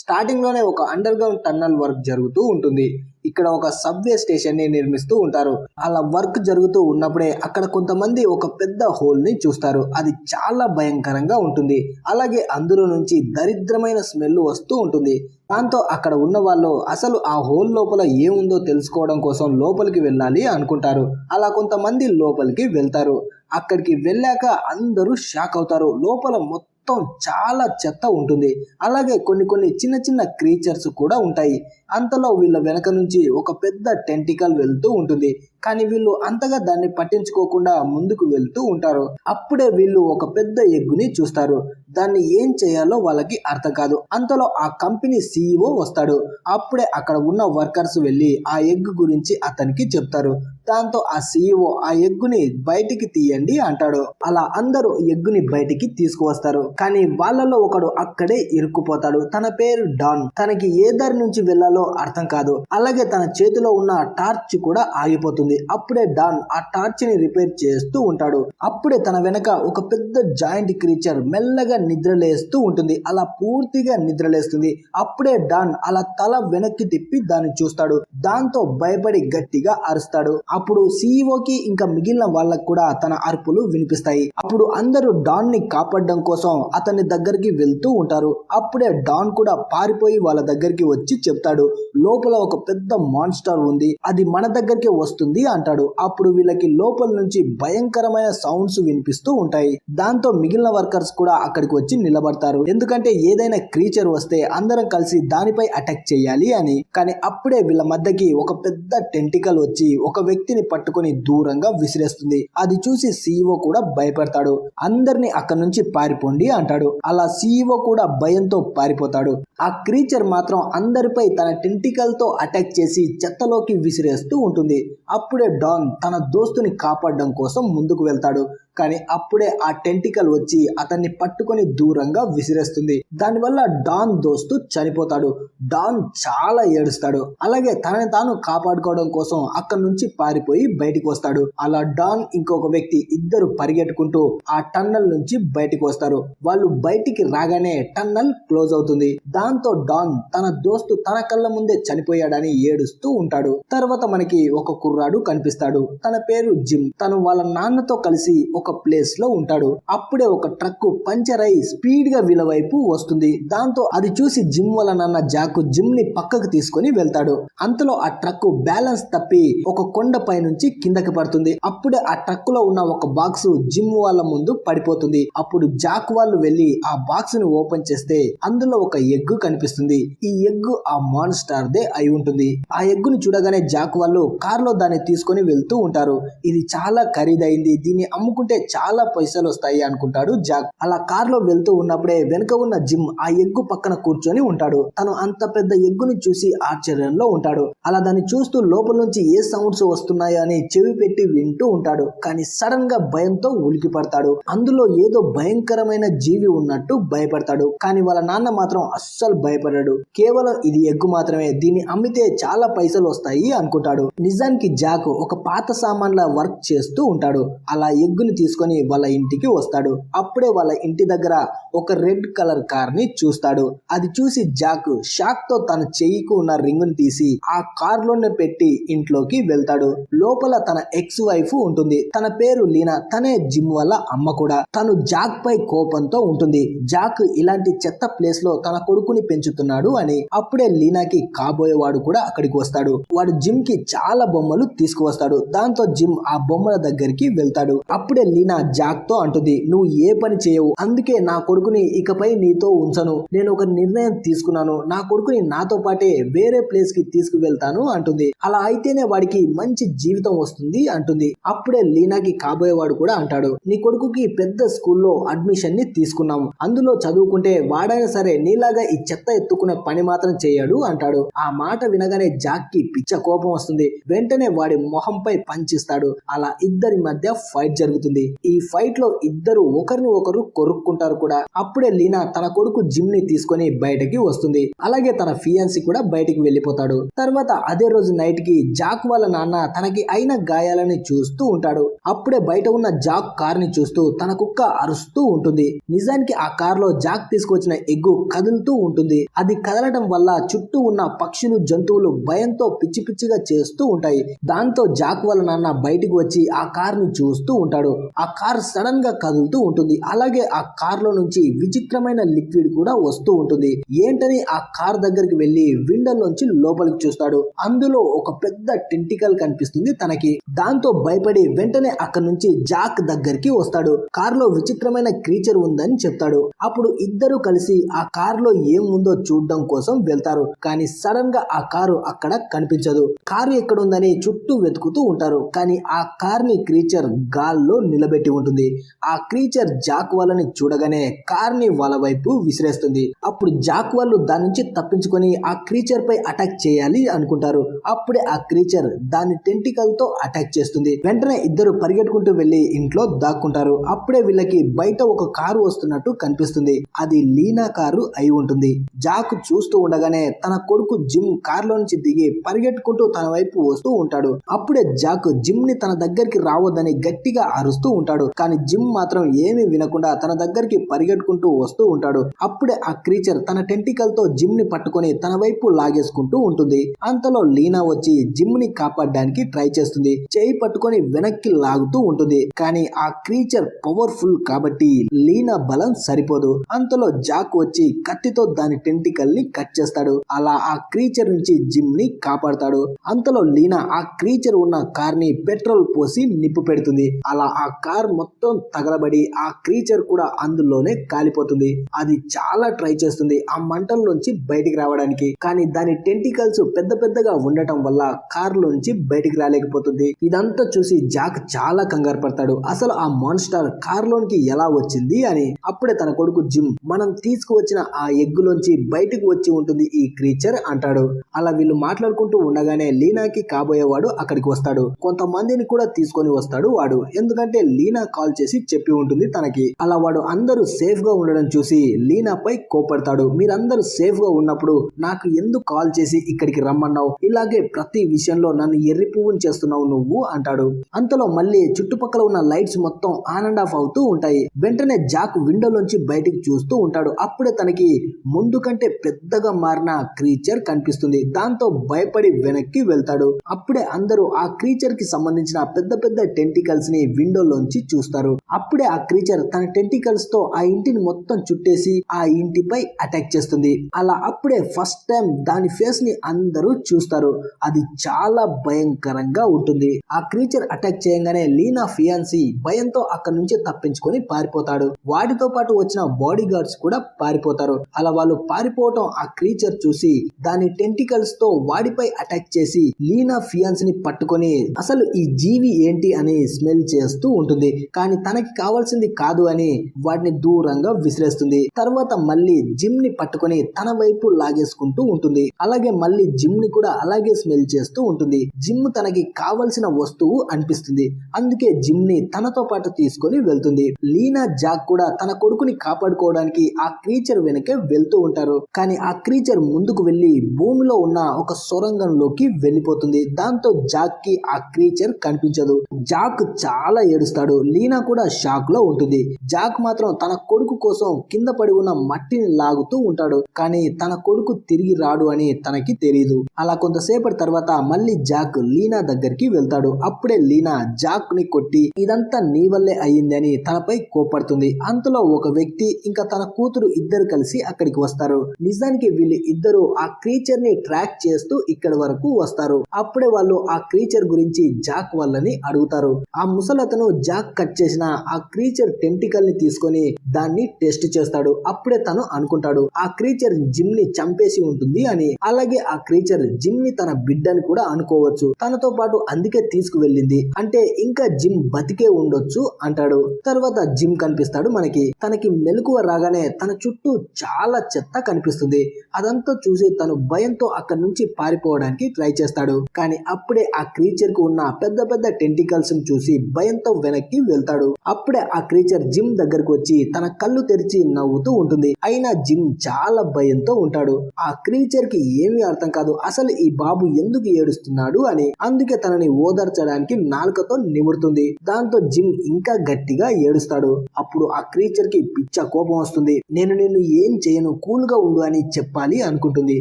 స్టార్టింగ్లోనే ఒక under ground tunnel work జరుగుతూ ఉంటుంది. ఇక్కడ ఒక సబ్వే స్టేషన్ని నిర్మిస్తూ ఉంటారు. అలా వర్క్ జరుగుతూ ఉన్నప్పుడే అక్కడ కొంతమంది ఒక పెద్ద హోల్ని చూస్తారు. అది చాలా భయంకరంగా ఉంటుంది. అలాగే అందులో నుంచి దరిద్రమైన స్మెల్ వస్తూ ఉంటుంది. దాంతో అక్కడ ఉన్న వాళ్ళు అసలు ఆ హోల్ లోపల ఏముందో తెలుసుకోవడం కోసం లోపలికి వెళ్ళాలి అనుకుంటారు. అలా కొంతమంది లోపలికి వెళ్తారు. అక్కడికి వెళ్ళాక అందరూ షాక్ అవుతారు. లోపల మొత్తం మొత్తం చాలా చెత్త ఉంటుంది. అలాగే కొన్ని కొన్ని చిన్న చిన్న క్రీచర్స్ కూడా ఉంటాయి. అంతలో వీళ్ళ వెనక నుంచి ఒక పెద్ద టెంటికల్ వెళ్తూ ఉంటుంది. కానీ వీళ్ళు అంతగా దాన్ని పట్టించుకోకుండా ముందుకు వెళ్తూ ఉంటారు. అప్పుడే వీళ్ళు ఒక పెద్ద ఎగ్గుని చూస్తారు. దాన్ని ఏం చేయాలో వాళ్ళకి అర్థం కాదు. అంతలో ఆ కంపెనీ సీఈఓ వస్తాడు. అప్పుడే అక్కడ ఉన్న వర్కర్స్ వెళ్ళి ఆ ఎగ్ గురించి అతనికి చెప్తారు. దాంతో ఆ సీఈఓ ఆ ఎగ్గుని బయటికి తీయండి అంటాడు. అలా అందరూ ఎగ్గుని బయటికి తీసుకువస్తారు. కానీ వాళ్ళలో ఒకడు అక్కడే ఇరుక్కుపోతాడు. తన పేరు డాన్. తనకి ఏ దారి నుంచి వెళ్ళాలో వెళ్ళాలో అర్థం కాదు. అలాగే తన చేతిలో ఉన్న టార్చ్ కూడా ఆగిపోతుంది. అప్పుడే డాన్ ఆ టార్చ్ని రిపేర్ చేస్తూ ఉంటాడు. అప్పుడే తన వెనక ఒక పెద్ద జాయింట్ క్రీచర్ మెల్లగా నిద్రలేస్తూ ఉంటుంది. అలా పూర్తిగా నిద్రలేస్తుంది. అప్పుడే డాన్ అలా తల వెనక్కి తిప్పి దాన్ని చూస్తాడు. దాంతో భయపడి గట్టిగా అరుస్తాడు. అప్పుడు సీఈఓకి ఇంకా మిగిలిన వాళ్ళకు కూడా తన అరుపులు వినిపిస్తాయి. అప్పుడు అందరూ డాన్ని కాపాడడం కోసం అతని దగ్గరికి వెళ్తూ ఉంటారు. అప్పుడే డాన్ కూడా పారిపోయి వాళ్ళ దగ్గరికి వచ్చి చెప్తాడు. లోపల ఒక పెద్ద మాన్స్టర్ ఉంది. అది మన దగ్గరికి వస్తుంది అంటాడు. అప్పుడు వీళ్ళకి లోపల నుంచి భయంకరమైన సౌండ్స్ వినిపిస్తూ ఉంటాయి. దాంతో మిగిలిన వర్కర్స్ కూడా అక్కడికి వచ్చి నిలబడతారు. ఎందుకంటే ఏదైనా క్రీచర్ వస్తే అందరం కలిసి దానిపై అటాక్ చేయాలి అని. కానీ అప్పుడే వీళ్ళ మధ్యకి ఒక పెద్ద టెంటికల్ వచ్చి ఒక వ్యక్తిని పట్టుకొని దూరంగా విసిరేస్తుంది. అది చూసి సీఈఓ కూడా భయపడతాడు. అందరిని అక్కడి నుంచి పారిపోండి అంటాడు. అలా సీఈఓ కూడా భయంతో పారిపోతాడు. ఆ క్రీచర్ మాత్రం అందరిపై తన టెంటికల్తో అటాక్ చేసి చెత్తలోకి విసిరేస్తూ ఉంటుంది. అప్పుడే డాన్ తన దోస్తుని కాపాడడం కోసం ముందుకు వెళ్తాడు. కానీ అప్పుడే ఆ టెంటికల్ వచ్చి అతన్ని పట్టుకొని దూరంగా విసిరేస్తుంది. దానివల్ల డాన్ దోస్తు చనిపోతాడు. డాన్ చాలా ఏడుస్తాడు. అలాగే తనని తాను కాపాడుకోవడం కోసం అక్కడి నుంచి పారిపోయి బయటికి వస్తాడు. అలా డాన్ ఇంకొక వ్యక్తి ఇద్దరు పరిగెట్టుకుంటూ ఆ టన్నల్ నుంచి బయటికి వస్తారు. వాళ్ళు బయటికి రాగానే టన్నల్ క్లోజ్ అవుతుంది. దాంతో డాన్ తన దోస్తు తన కళ్ళ ముందే చనిపోయాడని ఏడుస్తూ ఉంటాడు. తర్వాత మనకి ఒక కుర్రాడు కనిపిస్తాడు. తన పేరు జిమ్. తను వాళ్ళ నాన్నతో కలిసి ఒక ప్లేస్లో ఉంటాడు. అప్పుడే ఒక ట్రక్ పంచర్ అయి స్పీడ్గా వీళ్ళ వైపు వస్తుంది. దాంతో అది చూసి జిమ్ వాళ్ళ నాన్న జాకు జిమ్ని పక్కకు తీసుకొని వెళ్తాడు. అంతలో ఆ ట్రక్ బ్యాలెన్స్ తప్పి ఒక కొండ పై నుంచి కిందకి పడుతుంది. అప్పుడే ఆ ట్రక్లో ఉన్న ఒక బాక్స్ జిమ్ వాళ్ళ ముందు పడిపోతుంది. అప్పుడు జాక్ వాళ్ళు వెళ్ళి ఆ బాక్స్ని ఓపెన్ చేస్తే అందులో ఒక ఎగ్ కనిపిస్తుంది. ఈ ఎగ్ ఆ మాన్స్టార్ దే అయి ఉంటుంది. ఆ ఎగ్గును చూడగానే జాక్ వాళ్ళు కారులో దాన్ని తీసుకొని వెళ్తూ ఉంటారు. ఇది చాలా ఖరీదైంది. దీన్ని అమ్ముకుంటే చాలా పైసలు వస్తాయి అనుకుంటాడు జాక్. అలా కార్లో వెళ్తూ ఉన్నప్పుడే వెనుక ఉన్న జిమ్ ఆ ఎగ్గు పక్కన కూర్చొని ఉంటాడు. తను అంత పెద్ద ఎగ్గుని చూసి ఆశ్చర్యంలో ఉంటాడు. అలా దాన్ని చూస్తూ లోపల నుంచి ఏ సౌండ్స్ వస్తున్నాయో అని చెవి పెట్టి వింటూ ఉంటాడు. కానీ సడన్గా భయంతో ఉలికి పడతాడు. అందులో ఏదో భయంకరమైన జీవి ఉన్నట్టు భయపడతాడు. కానీ వాళ్ళ నాన్న మాత్రం అస్సలు భయపడాడు. కేవలం ఇది ఎగ్గు మాత్రమే దీన్ని అమ్మితే చాలా పైసలు వస్తాయి అనుకుంటాడు. నిజానికి జాక్ ఒక పాత సామాన్ల వర్క్ చేస్తూ ఉంటాడు. అలా ఎగ్గుని తీసుకొని వాళ్ళ ఇంటికి వస్తాడు. అప్పుడే వాళ్ళ ఇంటి దగ్గర ఒక రెడ్ కలర్ కార్ని చూస్తాడు. అది చూసి జాక్ షాక్తో తన చెయ్యికి ఉన్న రింగ్ని తీసి ఆ కార్లోనే పెట్టి ఇంట్లోకి వెళ్తాడు. లోపల తన ఎక్స్ వైఫ్ ఉంటుంది. తన పేరు లీనా. తనే జిమ్ వల్ల అమ్మ కూడా. తను జాక్ పై కోపంతో ఉంటుంది. జాక్ ఇలాంటి చెత్త ప్లేస్లో తన కొడుకుని పెంచుతున్నాడు అని. అప్పుడే లీనాకి కాబోయేవాడు కూడా అక్కడికి వస్తాడు. వాడు జిమ్కి చాలా బొమ్మలు తీసుకువస్తాడు. దాంతో జిమ్ ఆ బొమ్మల దగ్గరికి వెళ్తాడు. అప్పుడే లీనా జాక్తో అంటుంది నువ్వు ఏ పని చేయవు. అందుకే నా కొడుకుని ఇకపై నీతో ఉంచను. నేను ఒక నిర్ణయం తీసుకున్నాను. నా కొడుకుని నాతో పాటే వేరే ప్లేస్కి తీసుకువెళ్తాను అంటుంది. అలా అయితేనే వాడికి మంచి జీవితం వస్తుంది అంటుంది. అప్పుడే లీనాకి కాబోయేవాడు కూడా అంటాడు నీ కొడుకుకి పెద్ద స్కూల్లో అడ్మిషన్ని తీసుకున్నాం. అందులో చదువుకుంటే వాడైనా సరే నీలాగా ఈ చెత్త ఎత్తుకునే పని మాత్రం చేయడు అంటాడు. అంటాడు ఆ మాట వినగానే జాక్కి పిచ్చ కోపం వస్తుంది. వెంటనే వాడి మొహంపై పంచిస్తాడు అలా ఇద్దరి మధ్య ఫైట్ జరుగుతుంది. ఈ ఫైట్లో ఇద్దరు ఒకరిని ఒకరు కొరుక్కుంటారు కూడా. అప్పుడే లీనా తన కొడుకు జిమ్ని తీసుకొని బయటకి వస్తుంది. అలాగే తన ఫియాన్సీ కూడా బయటికి వెళ్ళిపోతాడు తర్వాత అదే రోజు నైట్కి జాక్ వాళ్ళ నాన్న తనకి అయిన గాయాలని చూస్తూ ఉంటాడు. అప్పుడే బయట ఉన్న జాక్ కార్ని చూస్తూ తన కుక్క అరుస్తూ ఉంటుంది. నిజానికి ఆ కార్లో జాక్ తీసుకొచ్చిన ఎగ్గు కదులుతూ ఉంటుంది. అది కదలటం వల్ల చుట్టూ ఉన్న పక్షులు జంతువులు భయంతో పిచ్చి పిచ్చిగా చేస్తూ ఉంటాయి. దాంతో జాక్ వాళ్ళ నాన్న బయటికి వచ్చి ఆ కార్ని చూస్తూ ఉంటాడు. ఆ కార్ సడన్గా కదులుతూ ఉంటుంది. అలాగే ఆ కార్లో నుంచి విచిత్రమైన లిక్విడ్ కూడా వస్తూ ఉంటుంది. ఏంటని ఆ కార్ దగ్గరికి వెళ్ళి విండోలోంచి లోపలికి చూస్తాడు. అందులో ఒక పెద్ద టెంటికల్ కనిపిస్తుంది తనకి. దాంతో భయపడి వెంటనే అక్కడి నుంచి జాక్ దగ్గరికి వస్తాడు. కార్లో విచిత్రమైన క్రీచర్ ఉందని చెప్తాడు. అప్పుడు ఇద్దరు కలిసి ఆ కార్లో ఏముందో చూడడం కోసం వెళ్తారు. కానీ సడన్గా ఆ కారు అక్కడ కనిపించదు. కారు ఎక్కడుందని చుట్టూ వెతుకుతూ ఉంటారు. కానీ ఆ కార్ని క్రీచర్ గాల్లో నిలబెట్టి ఉంటుంది. ఆ క్రీచర్ జాక్ వాళ్ళని చూడగానే కార్ని వాళ్ళ వైపు విసిరేస్తుంది. అప్పుడు జాక్ వాళ్ళు దాని నుంచి తప్పించుకొని ఆ క్రీచర్ పై అటాక్ చేయాలి అనుకుంటారు. అప్పుడే ఆ క్రీచర్ దాని టెంటికల్తో అటాక్ చేస్తుంది. వెంటనే ఇద్దరు పరిగెట్టుకుంటూ వెళ్ళి ఇంట్లో దాక్కుంటారు. అప్పుడే వీళ్ళకి బయట ఒక కారు వస్తున్నట్టు కనిపిస్తుంది. అది లీనా కారు అయి ఉంటుంది. జాక్ చూస్తూ ఉండగానే తన కొడుకు జిమ్ కార్లో నుంచి దిగి పరిగెట్టుకుంటూ తన వైపు వస్తూ ఉంటాడు. అప్పుడే జాక్ జిమ్ని తన దగ్గరికి రావద్దని గట్టిగా అరుస్తూ ఉంటాడు. కానీ జిమ్ మాత్రం ఏమీ వినకుండా తన దగ్గరికి పరిగెట్టుకుంటూ వస్తూ ఉంటాడు. అప్పుడే ఆ క్రీచర్ తన టెంటికల్తో జిమ్ని పట్టుకొని తన వైపు లాగేసుకుంటూ ఉంటుంది. అంతలో లీనా వచ్చి జిమ్ని కాపాడడానికి ట్రై చేస్తుంది. చేయి పట్టుకొని వెనక్కి లాగుతూ ఉంటుంది. కానీ ఆ క్రీచర్ పవర్ఫుల్ కాబట్టి లీనా బలం సరిపోదు. అంతలో జాక్ వచ్చి కత్తితో దాని టెంటికల్ని కట్ చేస్తాడు. అలా ఆ క్రీచర్ నుంచి జిమ్ని కాపాడతాడు. అంతలో లీనా ఆ క్రీచర్ ఉన్న కార్ని పెట్రోల్ పోసి నిప్పు పెడుతుంది. అలా ఆ కార్ మొత్తం తగలబడి ఆ క్రీచర్ కూడా అందులోనే కాలిపోతుంది. అది చాలా ట్రై చేస్తుంది ఆ మంటల్లోంచి బయటికి రావడానికి. కానీ దాని టెంటికల్స్ పెద్ద పెద్దగా ఉండటం వల్ల కార్ లోంచి బయటికి రాలేకపోతుంది. ఇదంతా చూసి జాక్ చాలా కంగారు పడతాడు. అసలు ఆ మాన్స్టర్ కార్ లోనికి ఎలా వచ్చింది అని అప్పుడే తన కొడుకు జిమ్ మనం తీసుకువచ్చిన ఆ ఎగ్గులోంచి బయటకు వచ్చి ఉంటుంది ఈ క్రీచర్ అంటాడు. అలా వీళ్ళు మాట్లాడుకుంటూ ఉండగానే లీనాకి కాబోయేవాడు అక్కడికి వస్తాడు. కొంతమందిని కూడా తీసుకొని వస్తాడు వాడు. ఎందుకంటే లీనా కాల్ చేసి చెప్పి ఉంటుంది తనకి. అలా వాడు అందరూ సేఫ్గా ఉండడం చూసి లీనాపై కోపడతాడు మీరందరూ సేఫ్గా ఉన్నప్పుడు నాకు ఎందుకు కాల్ చేసి ఇక్కడికి రమ్మన్నావు? ఇలాగే ప్రతి విషయంలో నన్ను ఎర్రి పువ్వుని చేస్తున్నావు నువ్వు అంటాడు. అంతలో మళ్ళీ చుట్టుపక్కల ఉన్న లైట్స్ మొత్తం ఆన్ అండ్ ఆఫ్ అవుతూ ఉంటాయి. వెంటనే జాక్ విండోలోంచి బయటికి చూస్తూ ఉంటాడు. అప్పుడే తనకి ముందు కంటే పెద్దగా మారిన క్రీచర్ కనిపిస్తుంది. దాంతో భయపడి వెనక్కి వెళ్తాడు. అప్పుడే అందరూ ఆ క్రీచర్కి సంబంధించిన పెద్ద పెద్ద టెంటికల్స్ని విండోలోంచి చూస్తారు. అప్పుడే ఆ క్రీచర్ తన టెంటికల్స్తో ఆ ఇంటిని మొత్తం చుట్టేసి ఆ ఇంటిపై అటాక్ చేస్తుంది. అలా అప్పుడే ఫస్ట్ టైం దాని ఫేస్ని అందరూ చూస్తారు. అది చాలా భయంకరంగా ఉంటుంది. ఆ క్రీచర్ అటాక్ చేయగానే లీనా ఫియాన్సీ భయంతో అక్కడి నుంచి తప్పించుకొని పారిపోతాడు. వాటితో పాటు వచ్చిన బాడీ గార్డ్స్ కూడా పారిపోతారు. అలా వాళ్ళు పారిపోవటం ఆ క్రీచర్ చూసి దాని టెంటికల్స్తో వాడిపై అటాక్ చేసి లీనా ఫియాన్స్ని పట్టుకొని అసలు ఈ జీవి ఏంటి అని స్మెల్ చేస్తూ ఉంటుంది. కానీ తనకి కావాల్సింది కాదు అని వాటిని దూరంగా విసిరేస్తుంది. తర్వాత మళ్ళీ జిమ్ని పట్టుకొని తన వైపు లాగేసుకుంటూ ఉంటుంది. అలాగే మళ్ళీ జిమ్ని కూడా అలాగే స్మెల్ చేస్తూ ఉంటుంది. జిమ్ తనకి కావలసిన వస్తువు అనిపిస్తుంది. అందుకే జిమ్ని తనతో పాటు తీసుకొని వెళ్తుంది. లీనా జాక్ కూడా తన కొడుకుని కాపాడుకోవడానికి ఆ క్రీచర్ వెనకే వెళ్తూ ఉంటారు. కానీ ఆ క్రీచర్ ముందుకు వెళ్ళి భూమిలో ఉన్న ఒక సొరంగంలోకి వెళ్ళిపోతుంది. దాంతో జాక్కి ఆ క్రీచర్ కనిపించదు. జాక్ చాలా ఏడుస్తాడు. లీనా కూడా షాక్లో ఉంటుంది. జాక్ మాత్రం తన కొడుకు కోసం కింద పడి ఉన్న మట్టిని లాగుతూ ఉంటాడు. కానీ తన కొడుకు తిరిగి రాడు అని తనకి తెలియదు అలా కొంతసేపటి తర్వాత మళ్ళీ జాక్ లీనా దగ్గరికి వెళ్తాడు. అప్పుడే లీనా జాక్ని కొట్టి ఇదంతా నీ వల్లే అయ్యింది అని తనపై కోపడుతుంది అంతలో ఒక వ్యక్తి ఇంకా తన కూతురు ఇద్దరు కలిసి అక్కడికి వస్తారు. నిజానికి వీళ్ళు ఇద్దరు ఆ క్రీచర్ని ట్రాక్ చేస్తూ ఇక్కడి వరకు వస్తారు. అప్పుడే వాళ్ళు ఆ క్రీచర్ గురించి జాక్ వాళ్ళని అడుగుతారు. ఆ ముసలతను జాక్ కట్ చేసిన ఆ క్రీచర్ టెంటికల్ని తీసుకొని దాన్ని టెస్ట్ చేస్తాడు. అప్పుడే తను అనుకుంటాడు ఆ క్రీచర్ జిమ్ని చంపేసి ఉంటుంది అని. అలాగే ఆ క్రీచర్ జిమ్ని తన బిడ్డని కూడా అనుకోవచ్చు. తనతో పాటు అందుకే తీసుకువెళ్ళింది. అంటే ఇంకా జిమ్ బతికే ఉండొచ్చు అంటాడు. తర్వాత జిమ్ కనిపిస్తాడు మనకి. తనకి మెలకువ రాగానే తన చుట్టూ చాలా చెత్త కనిపిస్తుంది. అదంతా చూసి తను భయంతో అక్కడి నుంచి పారిపోవడానికి ట్రై చేస్తాడు. కానీ అప్పుడే ఆ క్రీచర్కు ఉన్న పెద్ద పెద్ద టెంటికల్స్ చూసి భయంతో వెనక్కి వెళ్తాడు. అప్పుడే ఆ క్రీచర్ జిమ్ దగ్గరకు వచ్చి తన కళ్ళు తెరిచి నవ్వుతూ ఉంటుంది. అయినా జిమ్ చాలా భయంతో ఉంటాడు. ఆ క్రీచర్కి ఏమీ అర్థం కాదు. అసలు ఈ బాబు ఎందుకు ఏడుస్తున్నాడు అని. అందుకే తనని ఓదార్చడానికి నాలుకతో నిమురుతుంది. దాంతో జిమ్ ఇంకా గట్టిగా ఏడుస్తాడు. అప్పుడు ఆ క్రీచర్ అందరికీ పిచ్చ కోపం వస్తుంది. నేను నిన్ను ఏం చేయను కూల్గా ఉండు అని చెప్పాలి అనుకుంటుంది.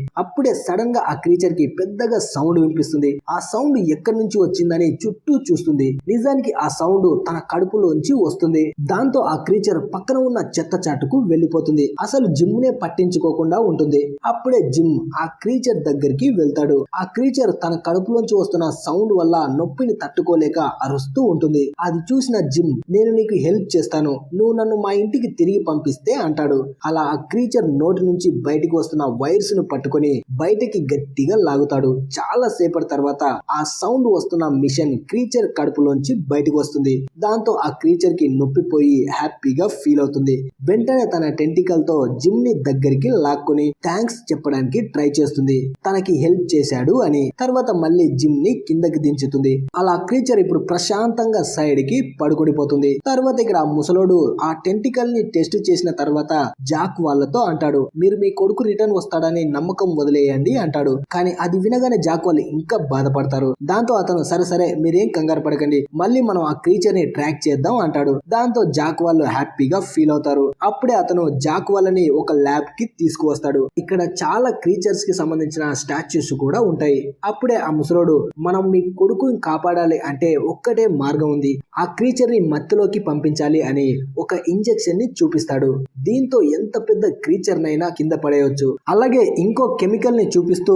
అప్పుడే సడన్గా ఆ క్రీచర్కి పెద్దగా సౌండ్ వినిపిస్తుంది. ఆ సౌండ్ ఎక్కడి నుంచి వచ్చిందని చుట్టూ చూస్తుంది. నిజానికి ఆ సౌండ్ తన కడుపులోంచి వస్తుంది. దాంతో ఆ క్రీచర్ పక్కన ఉన్న చెత్త చాటుకు వెళ్ళిపోతుంది అసలు జిమ్ నే పట్టించుకోకుండా ఉంటుంది. అప్పుడే జిమ్ ఆ క్రీచర్ దగ్గరికి వెళ్తాడు. ఆ క్రీచర్ తన కడుపులోంచి వస్తున్న సౌండ్ వల్ల నొప్పిని తట్టుకోలేక అరుస్తూ ఉంటుంది. అది చూసిన జిమ్ నేను నీకు హెల్ప్ చేస్తాను. నువ్వు నన్ను మా ఇంటి ఇంటికి తిరిగి పంపిస్తే అంటాడు. అలా ఆ క్రీచర్ నోటి నుంచి బయటికి వస్తున్న వైర్స్ను పట్టుకొని బయటికి గట్టిగా లాగుతాడు. చాలా సేపటి తర్వాత ఆ సౌండ్ వస్తున్న మిషన్ క్రీచర్ కడుపులోంచి బయటకు వస్తుంది. దాంతో ఆ క్రీచర్కి నొప్పిపోయి హ్యాపీగా ఫీల్ అవుతుంది. వెంటనే తన టెంటికల్తో జిమ్ని దగ్గరికి లాక్కుని థ్యాంక్స్ చెప్పడానికి ట్రై చేస్తుంది. తనకి హెల్ప్ చేశాడు అని తర్వాత మళ్ళీ జిమ్ని కిందకి దించుతుంది. అలా క్రీచర్ ఇప్పుడు ప్రశాంతంగా సైడ్కి పడుకుడిపోతుంది తర్వాత ఇక్కడ ముసలోడు ఆ టెంటికల్ ని టెస్ట్ చేసిన తర్వాత జాక్ వాళ్ళతో అంటాడు మీరు మీ కొడుకు రిటర్న్ వస్తాడని నమ్మకం వదిలేయండి అంటాడు. కానీ అది వినగానే జాక్ వాళ్ళు ఇంకా బాధపడతారు. దాంతో అతను సరే సరే మీరేం కంగారు పడకండి మళ్ళీ మనం ఆ క్రీచర్ని ట్రాక్ చేద్దాం అంటాడు. దాంతో జాక్ వాళ్ళు హ్యాపీగా ఫీల్ అవుతారు. అప్పుడే అతను జాక్ వాళ్ళని ఒక ల్యాబ్కి తీసుకువస్తాడు. ఇక్కడ చాలా క్రీచర్స్కి సంబంధించిన స్టాచ్యూస్ కూడా ఉంటాయి. అప్పుడే ఆ ముసలోడు మనం మీ కొడుకుని కాపాడాలి అంటే ఒక్కటే మార్గం ఉంది. ఆ క్రీచర్ని మత్తులోకి పంపించాలి అని ఒక ఇంజెక్షన్ ని చూపిస్తాడు. దీంతో ఎంత పెద్ద క్రీచర్ నైనా కింద పడేయవచ్చు అలాగే ఇంకో కెమికల్ని చూపిస్తూ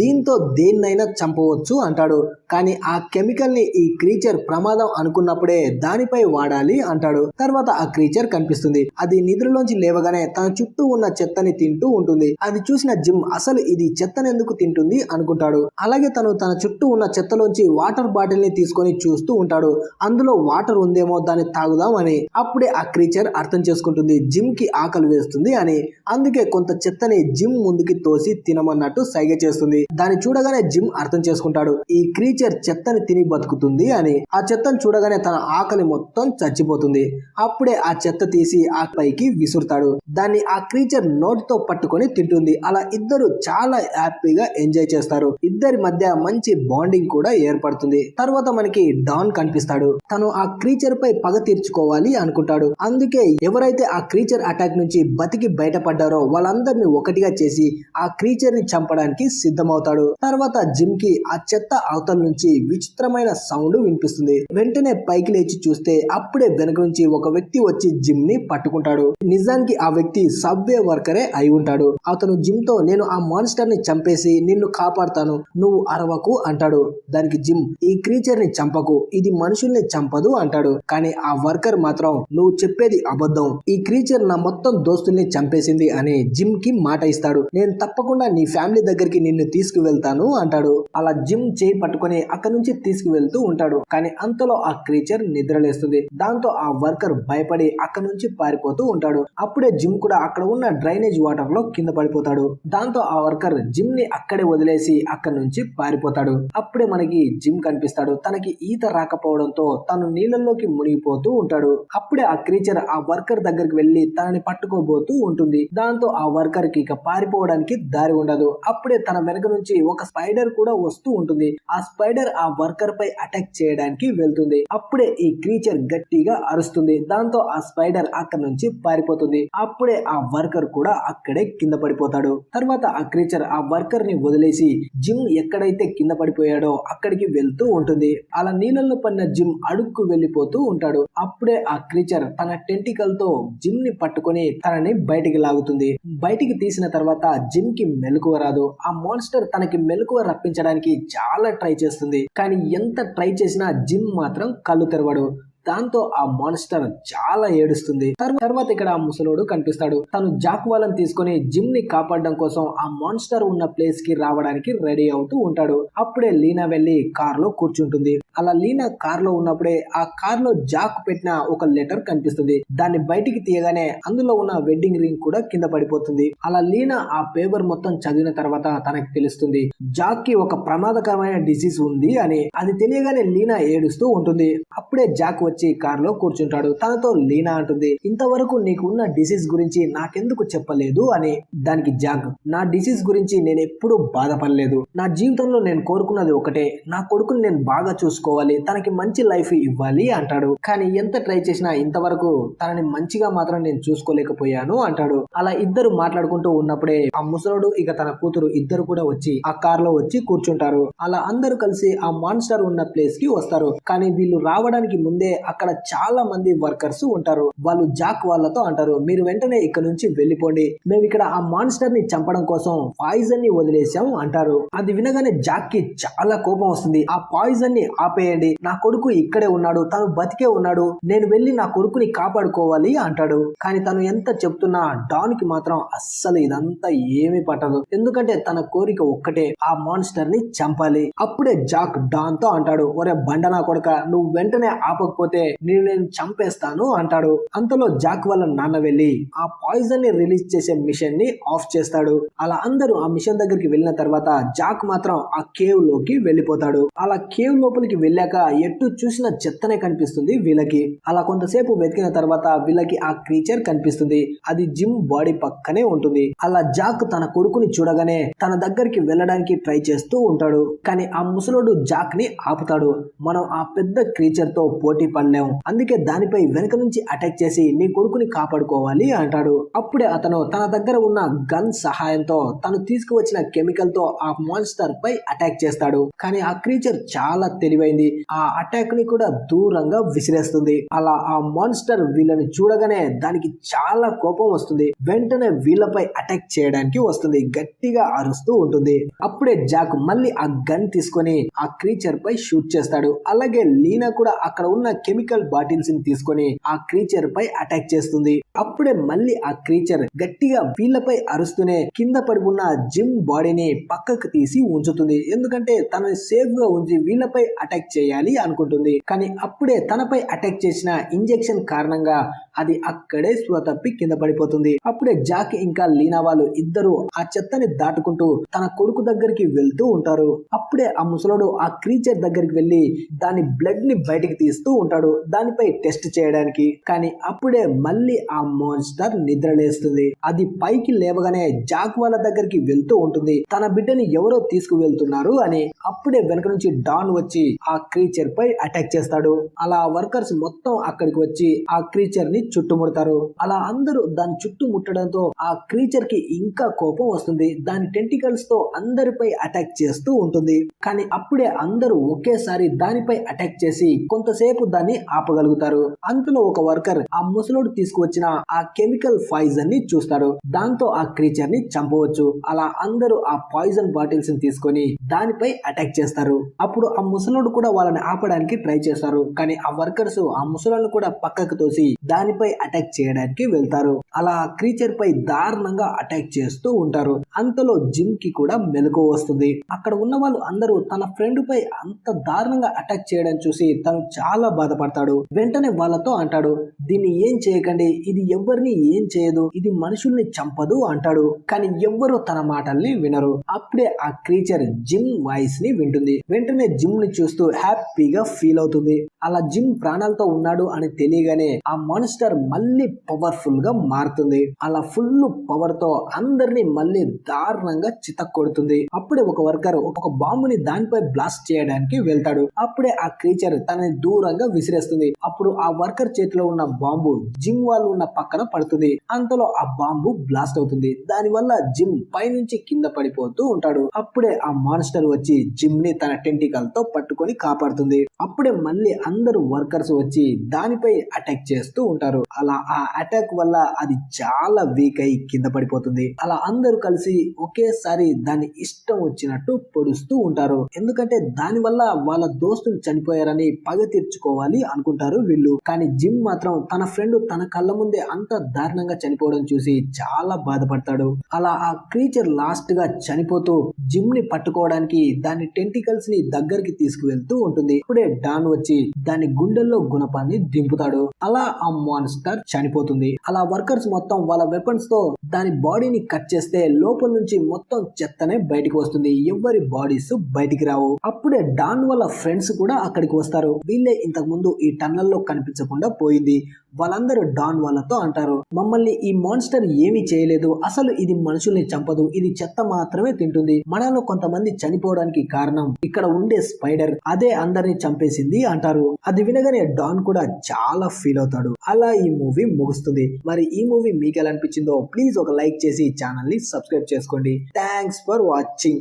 దీంతో దేన్నైనా చంపవచ్చు అంటాడు. కానీ ఆ కెమికల్ని ఈ క్రీచర్ ప్రమాదం అనుకున్నప్పుడే దానిపై వాడాలి అంటాడు. తర్వాత ఆ క్రీచర్ కనిపిస్తుంది. అది నిద్రలోంచి లేవగానే తన చుట్టూ ఉన్న చెత్తని తింటూ ఉంటుంది. అది చూసిన జిమ్ అసలు ఇది చెత్తను ఎందుకు తింటుంది అనుకుంటాడు. అలాగే తను తన చుట్టూ ఉన్న చెత్తలోంచి వాటర్ బాటిల్ని తీసుకొని చూస్తూ ఉంటాడు. అందులో వాటర్ ఉందేమో దాన్ని తాగుదాం అని అప్పుడే ఆ క్రీచర్ అర్థం అర్థం చేసుకుంటుంది జిమ్కి ఆకలి వేస్తుంది అని. అందుకే కొంత చెత్తని జిమ్ ముందుకి తోసి తినమన్నట్టు సైగ చేస్తుంది. దాన్ని చూడగానే జిమ్ అర్థం చేసుకుంటాడు. ఈ క్రీచర్ చెత్తని తిని బతుకుతుంది అని. ఆ చెత్తను చూడగానే తన ఆకలి మొత్తం చచ్చిపోతుంది. అప్పుడే ఆ చెత్త తీసి ఆ పైకి విసురుతాడు. దాన్ని ఆ క్రీచర్ నోటితో పట్టుకొని తింటుంది. అలా ఇద్దరు చాలా హ్యాపీగా ఎంజాయ్ చేస్తారు. ఇద్దరి మధ్య మంచి బాండింగ్ కూడా ఏర్పడుతుంది. తర్వాత మనకి డాన్ కనిపిస్తాడు. తను ఆ క్రీచర్ పై పగ తీర్చుకోవాలి అనుకుంటాడు. అందుకే ఎవరైతే ఆ క్రీచర్ అటాక్ నుంచి బతికి బయటపడ్డారో వాళ్ళందరినీ ఒకటిగా చేసి ఆ క్రీచర్ని చంపడానికి సిద్ధమవుతాడు. తర్వాత జిమ్కి ఆ చెత్త అవతల నుంచి విచిత్రమైన సౌండ్ వినిపిస్తుంది. వెంటనే పైకి లేచి చూస్తే అప్పుడే వెనక నుంచి ఒక వ్యక్తి వచ్చి జిమ్ని పట్టుకుంటాడు. నిజానికి ఆ వ్యక్తి సబ్వే వర్కరే అయి ఉంటాడు. అతను జిమ్తో నేను ఆ మాన్స్టర్ని చంపేసి నిన్ను కాపాడుతాను నువ్వు అరవకు అంటాడు. దానికి జిమ్ ఈ క్రీచర్ని చంపకు ఇది మనుషుల్ని చంపదు అంటాడు. కానీ ఆ వర్కర్ మాత్రం నువ్వు చెప్పేది అబద్ధం ఈ క్రీచర్ నా మొత్తం దోస్తుల్ని చంపేసింది అని జిమ్కి మాట ఇస్తాడు. నేను తప్పకుండా నీ ఫ్యామిలీ దగ్గరికి నిన్ను తీసుకువెళ్తాను అంటాడు. అలా జిమ్ చేయి పట్టుకొని అక్కడి నుంచి తీసుకువెళ్తూ ఉంటాడు. కానీ అంతలో ఆ క్రీచర్ నిద్రలేస్తుంది. దాంతో ఆ వర్కర్ భయపడి అక్కడి నుంచి పారిపోతూ ఉంటాడు. అప్పుడే జిమ్ కూడా అక్కడ ఉన్న డ్రైనేజ్ వాటర్లో కింద పడిపోతాడు. దాంతో ఆ వర్కర్ జిమ్ని అక్కడే వదిలేసి అక్కడి నుంచి పారిపోతాడు. అప్పుడే మనకి జిమ్ కనిపిస్తాడు. తనకి ఈత రాకపోవడంతో తను నీళ్ళల్లోకి మునిగిపోతూ ఉంటాడు. అప్పుడే ఆ క్రీచర్ ఆ వర్కర్ వర్కర్ దగ్గరికి వెళ్ళి తనని పట్టుకోబోతూ ఉంటుంది. దాంతో ఆ వర్కర్కి ఇక పారిపోవడానికి దారి ఉండదు. అప్పుడే తన వెనక నుంచి ఒక స్పైడర్ కూడా వస్తూ ఉంటుంది. ఆ స్పైడర్ ఆ వర్కర్ పై అటాక్ చేయడానికి వెళ్తుంది. అప్పుడే ఈ క్రీచర్ గట్టిగా అరుస్తుంది. దాంతో ఆ స్పైడర్ అక్కడ నుంచి పారిపోతుంది. అప్పుడే ఆ వర్కర్ కూడా అక్కడే కింద పడిపోతాడు. తర్వాత ఆ క్రీచర్ ఆ వర్కర్ని వదిలేసి జిమ్ ఎక్కడైతే కింద పడిపోయాడో అక్కడికి వెళ్తూ ఉంటుంది. అలా నీళ్ళల్లో పడిన జిమ్ అడుక్కు వెళ్ళిపోతూ ఉంటాడు. అప్పుడే ఆ క్రీచర్ తన టెంటికల్ తో జిమ్ని పట్టుకొని తనని బయటికి లాగుతుంది. బయటికి తీసిన తర్వాత జిమ్కి మెలకువ రాదు. ఆ మోన్స్టర్ తనకి మెలకువ రప్పించడానికి చాలా ట్రై చేస్తుంది. కానీ ఎంత ట్రై చేసినా జిమ్ మాత్రం కళ్ళు తెరవడు. దాంతో ఆ మాన్స్టర్ చాలా ఏడుస్తుంది. తర్వాత ఇక్కడ ఆ ముసలోడు కనిపిస్తాడు. తను జాక్ తీసుకుని తీసుకొని జిమ్ని కాపాడడం కోసం ఆ మాన్స్టర్ ఉన్న ప్లేస్కి రావడానికి రెడీ అవుతూ ఉంటాడు. అప్పుడే లీనా వెళ్ళి కార్లో కూర్చుంటుంది. అలా లీనా కారులో ఉన్నప్పుడే ఆ కార్లో జాక్ పెట్టిన ఒక లెటర్ కనిపిస్తుంది. దాన్ని బయటికి తీయగానే అందులో ఉన్న వెడ్డింగ్ రింగ్ కూడా కింద పడిపోతుంది. అలా లీనా ఆ పేపర్ మొత్తం చదివిన తర్వాత తనకి తెలుస్తుంది జాక్కి ఒక ప్రమాదకరమైన డిసీజ్ ఉంది అని. అది తెలియగానే లీనా ఏడుస్తూ ఉంటుంది. అప్పుడే జాక్ వచ్చి కారులో కూర్చుంటాడు. తనతో లీనా అంటుంది ఇంతవరకు నీకు ఉన్న డిసీజ్ గురించి నాకెందుకు చెప్పలేదు అని. దానికి జాక్ నా డిసీజ్ గురించి నేను ఎప్పుడూ బాధపడలేదు. నా జీవితంలో నేను కోరుకున్నది ఒకటే. నా కొడుకుని నేను బాగా చూసుకోవాలి తనకి మంచి లైఫ్ ఇవ్వాలి అంటాడు. కానీ ఎంత ట్రై చేసినా ఇంతవరకు తనని మంచిగా మాత్రం నేను చూసుకోలేకపోయాను అంటాడు. అలా ఇద్దరు మాట్లాడుకుంటూ ఉన్నప్పుడే ఆ ముసలుడు ఇక తన కూతురు ఇద్దరు కూడా వచ్చి ఆ కార్లో వచ్చి కూర్చుంటారు. అలా అందరూ కలిసి ఆ మాన్స్టర్ ఉన్న ప్లేస్కి వస్తారు. కానీ వీళ్ళు రావడానికి ముందే అక్కడ చాలా మంది వర్కర్స్ ఉంటారు. వాళ్ళు జాక్ వాళ్ళతో అంటారు మీరు వెంటనే ఇక్కడ నుంచి వెళ్ళిపోండి. మేము ఇక్కడ ఆ మాన్స్టర్ని చంపడం కోసం పాయిజన్ని వదిలేసాం అంటారు. అది వినగానే జాక్కి చాలా కోపం వస్తుంది. ఆ పాయిజన్ని ఆపేయండి. నా కొడుకు ఇక్కడే ఉన్నాడు. తను బతికే ఉన్నాడు. నేను వెళ్ళి నా కొడుకుని కాపాడుకోవాలి అంటాడు. కానీ తను ఎంత చెప్తున్నా డాన్కి మాత్రం అస్సలు ఇదంతా ఏమీ పట్టదు. ఎందుకంటే తన కోరిక ఒక్కటే ఆ మాన్స్టర్ని చంపాలి. అప్పుడే జాక్ డాన్తో అంటాడు ఒరే బండనా కొడక నువ్వు వెంటనే ఆపకపోతే నేను నేను చంపేస్తాను అంటాడు. అంతలో జాక్ వాళ్ళ నాన్న వెళ్ళి ఆ పాయిజన్ని రిలీజ్ చేసే మిషన్ని ఆఫ్ చేస్తాడు. అలా అందరూ ఆ మిషన్ దగ్గరికి వెళ్ళిన తర్వాత జాక్ మాత్రం ఆ కేవ్లోకి వెళ్ళిపోతాడు. అలా కేవ్ లోపలికి వెళ్ళాక ఎటు చూసిన చెత్తనే కనిపిస్తుంది వీళ్ళకి. అలా కొంతసేపు వెతికిన తర్వాత వీళ్ళకి ఆ క్రీచర్ కనిపిస్తుంది. అది జిమ్ బాడీ పక్కనే ఉంటుంది. అలా జాక్ తన కొడుకుని చూడగానే తన దగ్గరికి వెళ్ళడానికి ట్రై చేస్తూ ఉంటాడు. కానీ ఆ ముసలోడు జాక్ని ఆపుతాడు. మనం ఆ పెద్ద క్రీచర్తో పోటీ పడలేం. అందుకే దానిపై వెనక నుంచి అటాక్ చేసి నీ కొడుకుని కాపాడుకోవాలి అంటాడు. అప్పుడే అతను తన దగ్గర ఉన్న గన్ సహాయంతో తను తీసుకువచ్చిన కెమికల్తో ఆ మాన్స్టర్ పై అటాక్ చేస్తాడు. కానీ ఆ క్రీచర్ చాలా తెలివైంది ఆ అటాక్ని కూడా దూరంగా విసిరేస్తుంది. అలా ఆ మాన్స్టర్ వీళ్ళని చూడగానే దానికి చాలా కోపం వస్తుంది. వెంటనే వీళ్ళపై అటాక్ చేయడానికి వస్తుంది. గట్టిగా అరుస్తూ ఉంటుంది. అప్పుడే జాక్ మళ్ళీ ఆ గన్ తీసుకొని ఆ క్రీచర్ పై షూట్ చేస్తాడు. అలాగే లీనా కూడా అక్కడ ఉన్న కెమికల్ బాటిల్స్ని తీసుకొని ఆ క్రీచర్ పై అటాక్ చేస్తుంది. అప్పుడే మళ్ళీ ఆ క్రీచర్ గట్టిగా వీళ్ళపై అరుస్తూనే కింద పడి ఉన్న జిమ్ బాడీని పక్కకు తీసి ఉంచుతుంది. ఎందుకంటే తనని సేఫ్గా ఉంచి వీళ్ళపై అటాక్ చేయాలి అనుకుంటుంది. కానీ అప్పుడే తనపై అటాక్ చేసిన ఇంజెక్షన్ కారణంగా అది అక్కడే స్పృహ తప్పి కింద పడిపోతుంది. అప్పుడే జాక్ ఇంకా లీనా వాళ్ళు ఇద్దరు ఆ చెత్తని దాటుకుంటూ తన కొడుకు దగ్గరికి వెళ్తూ ఉంటారు. అప్పుడే ఆ ముసలోడు ఆ క్రీచర్ దగ్గరికి వెళ్ళి దాని బ్లడ్ని బయటికి తీస్తూ ఉంటాడు. దానిపై టెస్ట్ చేయడానికి. కానీ అప్పుడే మళ్ళీ ఆ మాన్స్టర్ నిద్రలేస్తుంది అది పైకి లేవగానే జాక్ వాళ్ళ దగ్గరికి వెళ్తూ ఉంటుంది. తన బిడ్డని ఎవరో తీసుకువెళ్తున్నారు అని. అప్పుడే వెనక నుంచి డాన్ వచ్చి ఆ క్రీచర్ పై అటాక్ చేస్తాడు. అలా వర్కర్స్ మొత్తం అక్కడికి వచ్చి ఆ క్రీచర్ని చుట్టుముడతారు. అలా అందరూ దాని చుట్టూ ముట్టడంతో ఆ క్రీచర్కి ఇంకా కోపం వస్తుంది. దాని టెంటికల్స్తో అందరిపై అటాక్ చేస్తూ ఉంటుంది. కానీ అప్పుడే అందరూ ఒకేసారి దానిపై అటాక్ చేసి కొంతసేపు దాన్ని ఆపగలుగుతారు. అంతలో ఒక వర్కర్ ఆ ముసలోడు తీసుకువచ్చిన ఆ కెమికల్ పాయిజన్ని చూస్తాడు. దాంతో ఆ క్రీచర్ని చంపవచ్చు. అలా అందరూ ఆ పాయిజన్ బాటిల్స్ని తీసుకొని దానిపై అటాక్ చేస్తారు. అప్పుడు ఆ ముసలోడు కూడా వాళ్ళని ఆపడానికి ట్రై చేస్తారు. కానీ ఆ వర్కర్స్ ఆ ముసలను కూడా పక్కకు తోసి వారిపై అటాక్ చేయడానికి వెళ్తారు. అలా క్రీచర్ పై దారుణంగా అటాక్ చేస్తూ ఉంటారు. అంతలో జిమ్కి కూడా మెలకు వస్తుంది. అక్కడ ఉన్న వాళ్ళు అందరూ తన ఫ్రెండ్ పై అంత దారుణంగా అటాక్ చేయడం చూసి తను చాలా బాధపడతాడు. వెంటనే వాళ్ళతో అంటాడు దీన్ని ఏం చేయకండి ఇది ఎవరిని ఏం చేయదు ఇది మనుషుల్ని చంపదు అంటాడు. కానీ ఎవ్వరు తన మాటల్ని వినరు. అప్పుడే ఆ క్రీచర్ జిమ్ వాయిస్ని వింటుంది. వెంటనే జిమ్ని చూస్తూ హ్యాపీగా ఫీల్ అవుతుంది. అలా జిమ్ ప్రాణాలతో ఉన్నాడు అని తెలియగానే ఆ మాన్స్టర్ మళ్ళీ పవర్ఫుల్గా మారుతుంది. అలా ఫుల్ పవర్తో అందరినీ మళ్ళీ దారుణంగా చితక్కొడుతుంది. అప్పుడే ఒక వర్కర్ ఒక బాంబుని దానిపై బ్లాస్ట్ చేయడానికి వెళ్తాడు. అప్పుడే ఆ క్రీచర్ తనని దూరంగా విసిరేస్తుంది. అప్పుడు ఆ వర్కర్ చేతిలో ఉన్న బాంబు జిమ్ వాళ్ళు ఉన్న పక్కన పడుతుంది. అంతలో ఆ బాంబు బ్లాస్ట్ అవుతుంది. దాని వల్ల జిమ్ పైనుంచి కింద పడిపోతూ ఉంటాడు. అప్పుడే ఆ మాన్స్టర్ వచ్చి జిమ్ని తన టెంటికల్తో పట్టుకొని కాపాడుతుంది. అప్పుడే మళ్ళీ అందరూ వర్కర్స్ వచ్చి దానిపై అటాక్ చేస్తూ ఉంటారు. అలా ఆ అటాక్ వల్ల అది అది చాలా వీక్ అయి కింద పడిపోతుంది. అలా అందరూ కలిసి ఒకేసారి దాన్ని ఇష్టం వచ్చినట్టు పొడుస్తూ ఉంటారు. ఎందుకంటే దాని వల్ల వాళ్ళ దోస్తులు చనిపోయారని పగ తీర్చుకోవాలి అనుకుంటారు వీళ్ళు. కానీ జిమ్ మాత్రం తన ఫ్రెండ్ తన కళ్ళ ముందే అంత దారుణంగా చనిపోవడం చూసి చాలా బాధపడతాడు. అలా ఆ క్రీచర్ లాస్ట్గా చనిపోతూ జిమ్ని పట్టుకోవడానికి దాని టెంటికల్స్ని దగ్గరికి తీసుకువెళ్తూ ఉంటుంది. ఇప్పుడే డాన్ వచ్చి దాని గుండెల్లో గుణపాన్ని దింపుతాడు. అలా ఆ మాన్స్టర్ చనిపోతుంది. అలా వర్కర్ వర్కర్స్ మొత్తం వాళ్ళ వెపన్స్తో దాని బాడీని కట్ చేస్తే లోపల నుంచి మొత్తం చెత్తనే బయటికి వస్తుంది. ఎవరి బాడీస్ బయటికి రావు. అప్పుడే డాన్ వాళ్ళ ఫ్రెండ్స్ కూడా అక్కడికి వస్తారు. వీళ్ళే ఇంతకు ముందు ఈ టన్నల్లో కనిపించకుండా పోయింది. వాళ్ళందరూ డాన్ వాళ్ళతో అంటారు. మమ్మల్ని ఈ మాన్స్టర్ ఏమీ చేయలేదు. అసలు ఇది మనుషుల్ని చంపదు. ఇది చెత్త మాత్రమే తింటుంది. మనలో కొంతమంది చనిపోవడానికి కారణం ఇక్కడ ఉండే స్పైడర్ అదే అందరిని చంపేసింది అంటారు. అది వినగానే డాన్ కూడా చాలా ఫీల్ అవుతాడు. అలా ఈ మూవీ ముగుస్తుంది. మరి ఈ మూవీ మీకు ఎలా అనిపించిందో ప్లీజ్ ఒక లైక్ చేసి ఛానల్ని సబ్స్క్రైబ్ చేసుకోండి. Thanks for watching